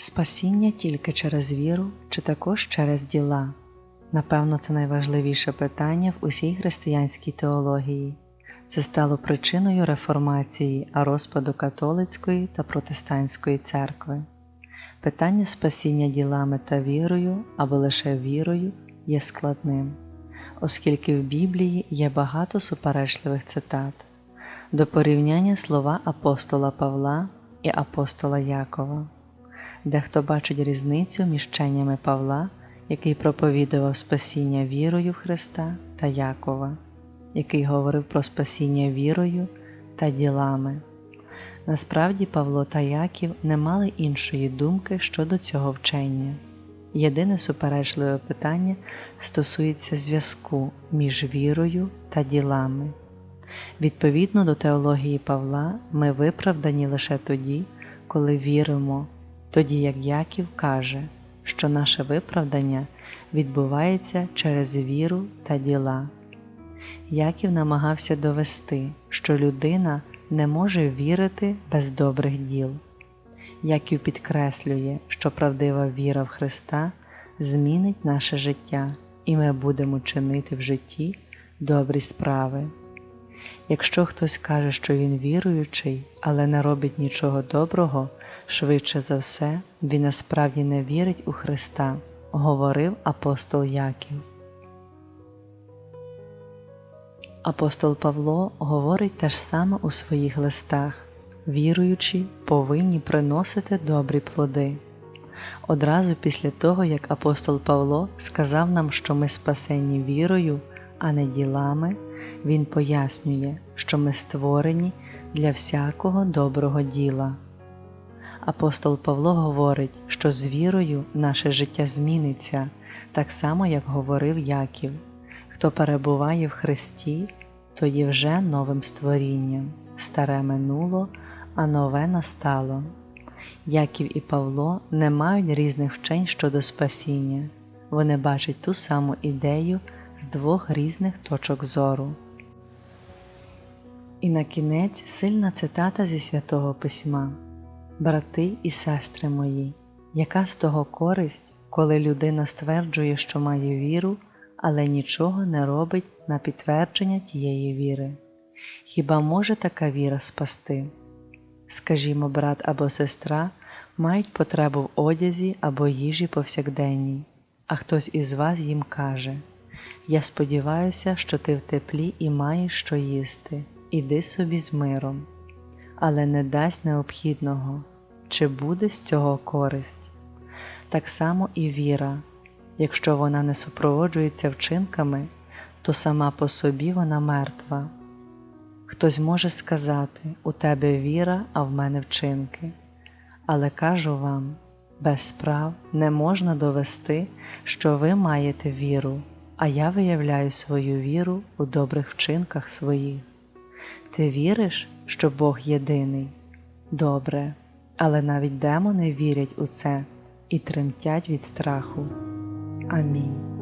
Спасіння тільки через віру чи також через діла? Напевно, це найважливіше питання в усій християнській теології. Це стало причиною реформації, а розпаду католицької та протестантської церкви. Питання спасіння ділами та вірою або лише вірою є складним, оскільки в Біблії є багато суперечливих цитат. До порівняння слова апостола Павла і апостола Якова. Дехто бачить різницю між вченнями Павла, який проповідував спасіння вірою в Христа, та Якова, який говорив про спасіння вірою та ділами. Насправді Павло та Яків не мали іншої думки щодо цього вчення. Єдине суперечливе питання стосується зв'язку між вірою та ділами. Відповідно до теології Павла, ми виправдані лише тоді, коли віримо, тоді як Яків каже, що наше виправдання відбувається через віру та діла. Яків намагався довести, що людина не може вірити без добрих діл. Яків підкреслює, що правдива віра в Христа змінить наше життя, і ми будемо чинити в житті добрі справи. Якщо хтось каже, що він віруючий, але не робить нічого доброго, швидше за все, він насправді не вірить у Христа, говорив апостол Яків. Апостол Павло говорить те ж саме у своїх листах віруючі повинні приносити добрі плоди. Одразу після того, як апостол Павло сказав нам, що ми спасені вірою, а не ділами, він пояснює, що ми створені для всякого доброго діла. Апостол Павло говорить, що з вірою наше життя зміниться, так само, як говорив Яків. Хто перебуває в Христі, то є вже новим створінням, старе минуло, а нове настало. Яків і Павло не мають різних вчень щодо спасіння, вони бачать ту саму ідею з двох різних точок зору. І на кінець сильна цитата зі святого письма Брати і сестри мої, яка з того користь, коли людина стверджує, що має віру, але нічого не робить на підтвердження тієї віри? Хіба може така віра спасти? Скажімо, брат або сестра мають потребу в одязі або їжі повсякденній, а хтось із вас їм каже: Я сподіваюся, що ти в теплі і маєш що їсти, іди собі з миром, але не дасть необхідного, чи буде з цього користь. Так само і віра, якщо вона не супроводжується вчинками, то сама по собі вона мертва. Хтось може сказати, у тебе віра, а в мене вчинки. Але кажу вам, без справ не можна довести, що ви маєте віру, а я виявляю свою віру у добрих вчинках своїх. Ти віриш, що Бог єдиний? Добре, але навіть демони вірять у це і тремтять від страху. Амінь.